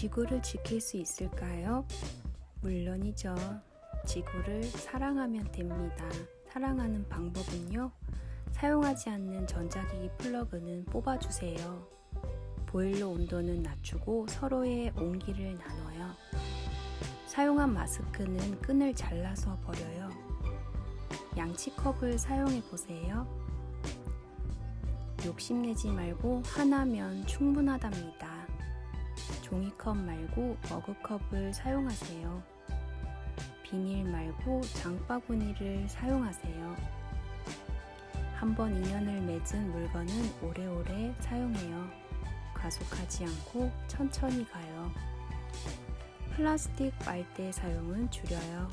지구를 지킬 수 있을까요? 물론이죠. 지구를 사랑하면 됩니다. 사랑하는 방법은요. 사용하지 않는 전자기기 플러그는 뽑아주세요. 보일러 온도는 낮추고 서로의 온기를 나눠요. 사용한 마스크는 끈을 잘라서 버려요. 양치컵을 사용해 보세요. 욕심내지 말고 하나면 충분하답니다. 종이컵 말고 머그컵을 사용하세요. 비닐 말고 장바구니를 사용하세요. 한번 인연을 맺은 물건은 오래오래 사용해요. 과속하지 않고 천천히 가요. 플라스틱 빨대 사용은 줄여요.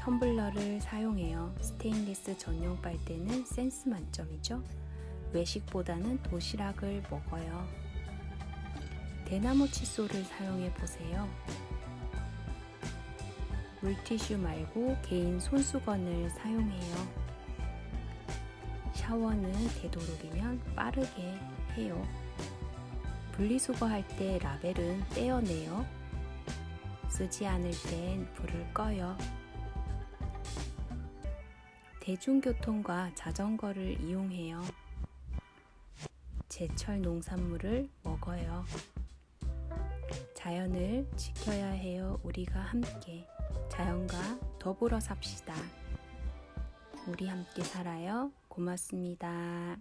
텀블러를 사용해요. 스테인리스 전용 빨대는 센스 만점이죠. 외식보다는 도시락을 먹어요. 대나무 칫솔을 사용해 보세요. 물티슈 말고 개인 손수건을 사용해요. 샤워는 되도록이면 빠르게 해요. 분리수거할 때 라벨은 떼어내요. 쓰지 않을 땐 불을 꺼요. 대중교통과 자전거를 이용해요. 제철 농산물을 먹어요. 자연을 지켜야 해요. 우리가 함께 자연과 더불어 삽시다. 우리 함께 살아요. 고맙습니다.